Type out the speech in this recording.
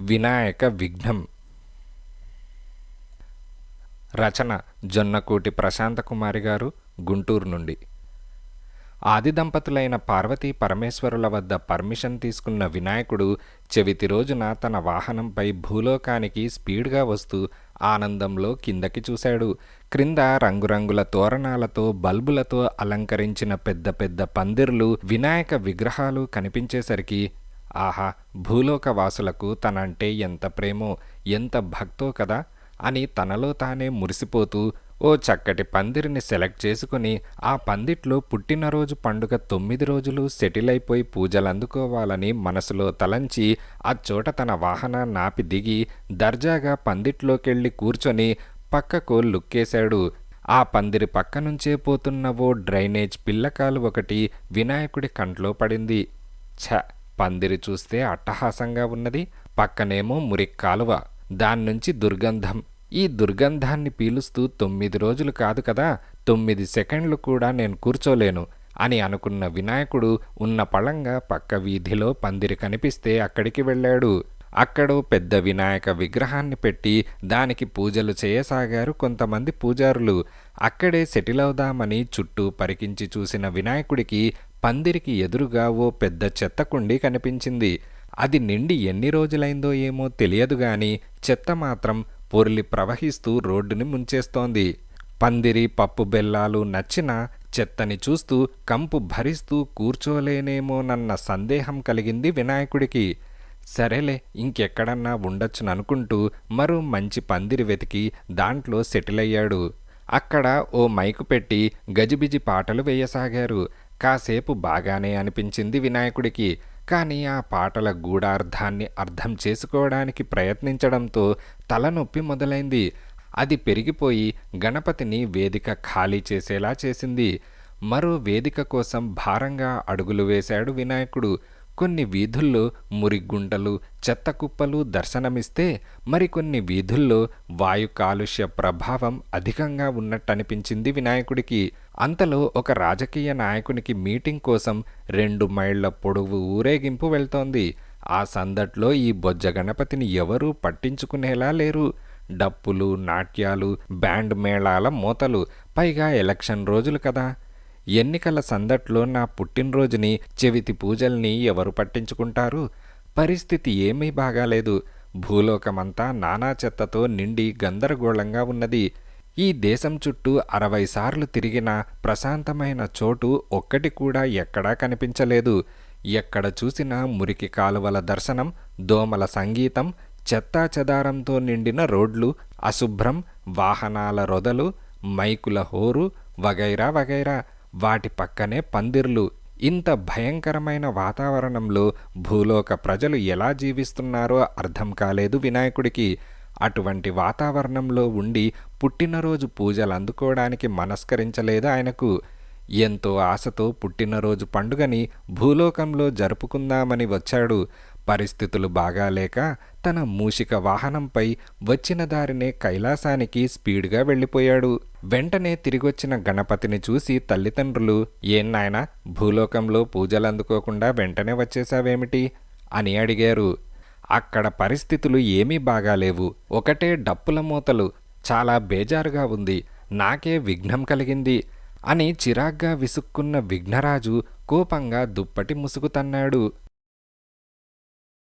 వినాయక విఘ్నం. రచన జొన్నకూటి ప్రశాంత కుమారి గారు గుంటూరు నుండి. ఆది దంపతులైన పార్వతీ పరమేశ్వరుల వద్ద పర్మిషన్ తీసుకున్న వినాయకుడు చెవితి రోజున తన వాహనంపై భూలోకానికి స్పీడ్గా వస్తూ ఆనందంలో కిందకి చూశాడు. క్రింద రంగురంగుల తోరణాలతో బల్బులతో అలంకరించిన పెద్ద పెద్ద పందిర్లు వినాయక విగ్రహాలు కనిపించేసరికి ఆహా భూలోక వాసులకు తనంటే ఎంత ప్రేమో ఎంత భక్తో కదా? అని తనలో తానే మురిసిపోతూ ఓ చక్కటి పందిరిని సెలెక్ట్ చేసుకుని ఆ పందిట్లో పుట్టినరోజు పండుగ తొమ్మిది రోజులు సెటిల్ అయిపోయి పూజలు అందుకోవాలని మనసులో తలంచి ఆ చోట తన వాహనాన్ని ఆపి దిగి దర్జాగా పందిట్లోకెళ్ళి కూర్చొని పక్కకు లుక్కేశాడు. ఆ పందిరి పక్క నుంచే పోతున్న ఓ డ్రైనేజ్ పిల్లకాలు ఒకటి వినాయకుడి కంట్లో పడింది. ఛ! పందిరి చూస్తే అట్టహాసంగా ఉన్నది. పక్కనేమో మురికి కాలువ. దాన్నుంచి దుర్గంధం. ఈ దుర్గంధాన్ని పీలుస్తూ తొమ్మిది రోజులు కాదు కదా. తొమ్మిది సెకండ్లు కూడా నేను కూర్చోలేను అని అనుకున్న వినాయకుడు ఉన్న పళంగా పక్క వీధిలో పందిరి కనిపిస్తే అక్కడికి వెళ్ళాడు. అక్కడో పెద్ద వినాయక విగ్రహాన్ని పెట్టి దానికి పూజలు చేయసాగారు కొంతమంది పూజారులు. అక్కడే సెటిల్ అవుదామని చుట్టూ పరికించి చూసిన వినాయకుడికి పందిరికి ఎదురుగా ఓ పెద్ద చెత్త కుండీ కనిపించింది. అది నిండి ఎన్ని రోజులైందో ఏమో తెలియదు గాని చెత్త మాత్రం పొర్లి ప్రవహిస్తూ రోడ్డుని ముంచేస్తోంది. పందిరి పప్పు బెల్లాలు నచ్చిన చెత్తని చూస్తూ కంపు భరిస్తూ కూర్చోలేనేమోనన్న సందేహం కలిగింది వినాయకుడికి. సరేలే ఇంకెక్కడన్నా ఉండొచ్చుననుకుంటూ మరో మంచి పందిరి వెతికి దాంట్లో సెటిల్ అయ్యాడు అక్కడ ఓ మైకు పెట్టి గజిబిజి పాటలు వేయసాగారు. కాసేపు బాగానే అనిపించింది వినాయకుడికి. కానీ ఆ పాటల గూఢార్థాన్ని అర్థం చేసుకోవడానికి ప్రయత్నించడంతో తలనొప్పి మొదలైంది. అది పెరిగిపోయి గణపతిని వేదిక ఖాళీ చేసేలా చేసింది. మరో వేదిక కోసం భారంగా అడుగులు వేశాడు వినాయకుడు. కొన్ని వీధుల్లో మురిగుంటలు చెత్త కుప్పలు దర్శనమిస్తే మరికొన్ని వీధుల్లో వాయు కాలుష్య ప్రభావం అధికంగా ఉన్నట్టనిపించింది వినాయకుడికి. అంతలో ఒక రాజకీయ నాయకునికి మీటింగ్ కోసం రెండు మైళ్ళ పొడవు ఊరేగింపు వెళ్తోంది. ఆ సందట్లో ఈ బొజ్జ గణపతిని ఎవరూ పట్టించుకునేలా లేరు. డప్పులు నాట్యాలు బ్యాండ్ మేళాల మూతలు పైగా ఎలక్షన్ రోజులు కదా. ఎన్నికల సందట్లో నా పుట్టినరోజుని చెవితి పూజల్ని ఎవరు పట్టించుకుంటారు? పరిస్థితి ఏమీ బాగాలేదు. భూలోకమంతా నానా చెత్తతో నిండి గందరగోళంగా ఉన్నది. ఈ దేశం చుట్టూ అరవై సార్లు తిరిగిన ప్రశాంతమైన చోటు ఒక్కటి కూడా ఎక్కడా కనిపించలేదు. ఎక్కడ చూసినా మురికి కాలువల దర్శనం దోమల సంగీతం చెత్తా చెదారంతో నిండిన రోడ్లు అశుభ్రం వాహనాల రొదలు మైకుల హోరు వగైరా వగైరా. వాటి పక్కనే పందిర్లు. ఇంత భయంకరమైన వాతావరణంలో భూలోక ప్రజలు ఎలా జీవిస్తున్నారో అర్థం కాలేదు వినాయకుడికి. అటువంటి వాతావరణంలో ఉండి పుట్టినరోజు పూజలు అందుకోవడానికి మనస్కరించలేదు ఆయనకు. ఎంతో ఆశతో పుట్టినరోజు పండుగని భూలోకంలో జరుపుకుందామని వచ్చాడు. పరిస్థితులు బాగాలేక తన మూషిక వాహనంపై వచ్చిన దారినే కైలాసానికి స్పీడ్గా వెళ్ళిపోయాడు. వెంటనే తిరిగొచ్చిన గణపతిని చూసి తల్లిదండ్రులు ఏం నాయనా భూలోకంలో పూజలు అందుకోకుండా వెంటనే వచ్చేసావేమిటి అని అడిగారు. అక్కడ పరిస్థితులు ఏమీ బాగాలేవు ఒకటే డప్పుల మూతలు. చాలా బేజారుగా ఉంది. నాకే విఘ్నం కలిగింది అని చిరాగ్గా విసుక్కున్న విఘ్నరాజు కోపంగా దుప్పటి ముసుగు తన్నాడు.